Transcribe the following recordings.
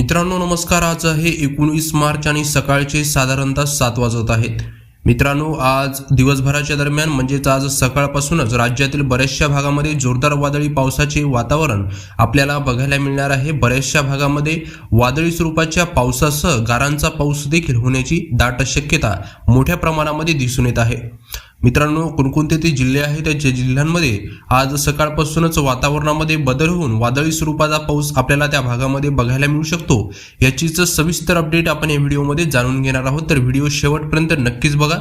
मित्रांनो नमस्कार. आज आहे एकोणीस मार्च आणि सकाळचे साधारणतः सात वाजत आहेत. मित्रांनो आज दिवसभराच्या दरम्यान म्हणजेच आज सकाळपासूनच राज्यातील बऱ्याचशा भागामध्ये जोरदार वादळी पावसाचे वातावरण आपल्याला बघायला मिळणार आहे. बऱ्याचशा भागामध्ये वादळी स्वरूपाच्या पावसासह गारांचा पाऊस देखील होण्याची दाट शक्यता मोठ्या प्रमाणामध्ये दिसून येत आहे. मित्रांनो कोणकोणते ते जिल्हे आहेत? त्या जिल्ह्यांमध्ये आज सकाळपासूनच वातावरणामध्ये बदल होऊन वादळी स्वरूपाचा पाऊस आपल्याला त्या भागामध्ये बघायला मिळू शकतो याचीच सविस्तर अपडेट आपण या व्हिडिओमध्ये जाणून घेणार आहोत. तर व्हिडिओ शेवटपर्यंत नक्कीच बघा.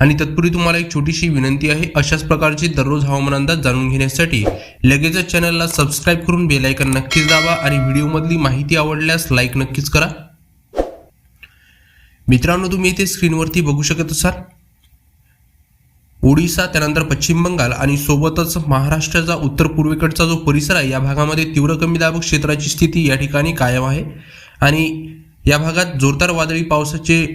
आणि तत्पूर्वी तुम्हाला एक छोटीशी विनंती आहे अशाच प्रकारची दररोज हवामान अंदाज जाणून घेण्यासाठी लगेचच चॅनलला सबस्क्राईब करून बेलायकन नक्कीच दाबा आणि व्हिडिओमधली माहिती आवडल्यास लाईक नक्कीच करा. मित्रांनो तुम्ही इथे स्क्रीनवरती बघू शकत असाल. ओडिसा त्यानंतर पश्चिम बंगाल आणि सोबतच महाराष्ट्राचा उत्तर पूर्वेकडचा जो परिसर आहे या भागामध्ये तीव्र कमी दाब क्षेत्राची स्थिती या ठिकाणी कायम आहे. आणि या भागात जोरदार वादळी पावसाचे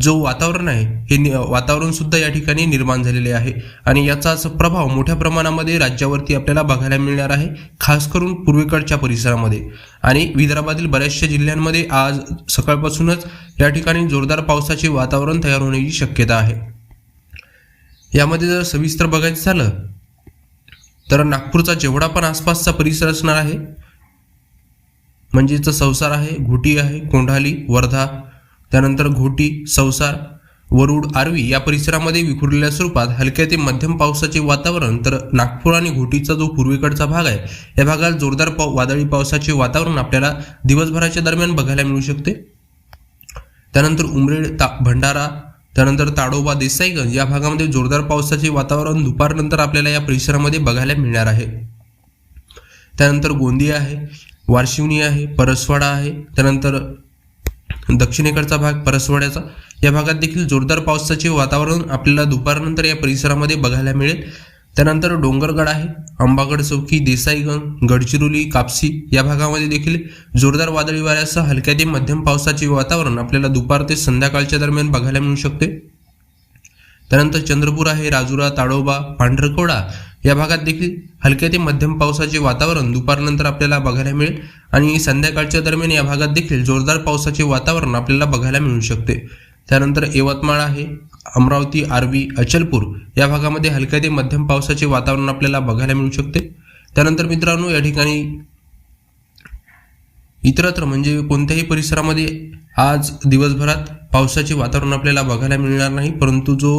जो वातावरण आहे हे वातावरण सुद्धा या ठिकाणी निर्माण झालेले आहे. आणि याचाच प्रभाव मोठ्या प्रमाणामध्ये राज्यावरती आपल्याला बघायला मिळणार आहे खास करून पूर्वेकडच्या परिसरामध्ये. आणि विदर्भातील बऱ्याचशा जिल्ह्यांमध्ये आज सकाळपासूनच या ठिकाणी जोरदार पावसाचे वातावरण तयार होण्याची शक्यता आहे. यामध्ये जर सविस्तर बघायचं झालं तर नागपूरचा जेवढा पण आसपासचा परिसर असणार आहे म्हणजेच संसार आहे घोटी आहे कोंढाली वर्धा त्यानंतर घोटी संसार वरुड आर्वी या परिसरामध्ये विखुरलेल्या स्वरूपात हलक्या ते मध्यम पावसाचे वातावरण तर नागपूर आणि घोटीचा जो पूर्वेकडचा भाग आहे या भागात जोरदार पाव वादळी पावसाचे वातावरण आपल्याला दिवसभराच्या दरम्यान बघायला मिळू शकते. त्यानंतर उमरेड ता भंडारा त्यानंतर ताडोबा देसाईगंज या भागामध्ये जोरदार पावसाचे वातावरण दुपारनंतर आपल्याला या परिसरामध्ये बघायला मिळणार आहे. त्यानंतर गोंदिया आहे वारशिवणी आहे परसवाडा आहे त्यानंतर दक्षिणेकडचा भाग परसवाड्याचा. या भागात देखील जोरदार पावसाचे वातावरण आपल्याला दुपारनंतर या परिसरामध्ये बघायला मिळेल. त्यानंतर डोंगरगड आहे अंबागड चौकी देसाईगंज गडचिरोली कापसी या भागामध्ये देखील जोरदार वादळी वाऱ्यासह हलक्या ते मध्यम पावसाचे वातावरण आपल्याला दुपार ते संध्याकाळच्या दरम्यान बघायला मिळू शकते. त्यानंतर चंद्रपूर आहे राजुरा ताडोबा पांढरकोडा या भागात देखील हलक्या ते मध्यम पावसाचे वातावरण दुपारनंतर आपल्याला बघायला मिळेल आणि संध्याकाळच्या दरम्यान या भागात देखील जोरदार पावसाचे वातावरण आपल्याला बघायला मिळू शकते. त्यानंतर यवतमाळ आहे अमरावती आर्वी अचलपूर या भागामध्ये हलक्या ते मध्यम पावसाचे वातावरण आपल्याला बघायला मिळू शकते. त्यानंतर मित्रांनो या ठिकाणी इतरत्र म्हणजे कोणत्याही परिसरामध्ये आज दिवसभरात पावसाचे वातावरण आपल्याला बघायला मिळणार नाही परंतु जो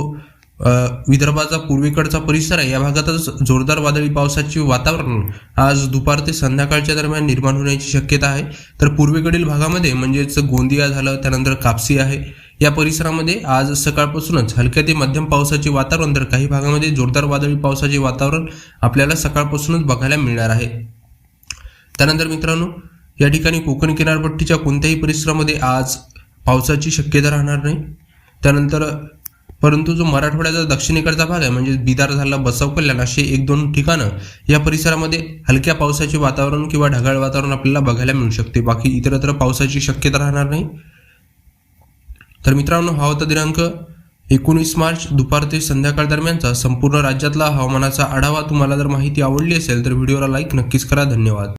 विदर्भाचा पूर्वेकडचा परिसर आहे या भागातच जोरदार वादळी पावसाचे वातावरण आज दुपार ते संध्याकाळच्या दरम्यान निर्माण होण्याची शक्यता आहे. तर पूर्वेकडील भागामध्ये म्हणजेच गोंदिया झालं त्यानंतर कापसी आहे या परिसरामध्ये आज सकाळपासूनच हलक्या ते मध्यम पावसाचे वातावरण तर काही भागामध्ये जोरदार वादळी पावसाचे वातावरण आपल्याला सकाळपासूनच बघायला मिळणार आहे. त्यानंतर मित्रांनो या ठिकाणी कोकण किनारपट्टीच्या कोणत्याही परिसरामध्ये आज पावसाची शक्यता राहणार नाही. त्यानंतर परंतु जो मराठवाड्याचा दक्षिणेकडचा भाग आहे म्हणजे बिदार झाला बसव कल्याण असे एक दोन ठिकाणं या परिसरामध्ये हलक्या पावसाचे वातावरण किंवा ढगाळ वातावरण आपल्याला बघायला मिळू शकते. बाकी इतरत्र पावसाची शक्यता राहणार नाही. तर मित्रांनो हा होता दिनांक एकोणीस मार्च दुपार ते संध्याकाळ दरम्यानचा संपूर्ण राज्यातला हवामानाचा आढावा. तुम्हाला जर माहिती आवडली असेल तर व्हिडिओला लाईक नक्कीच करा. धन्यवाद.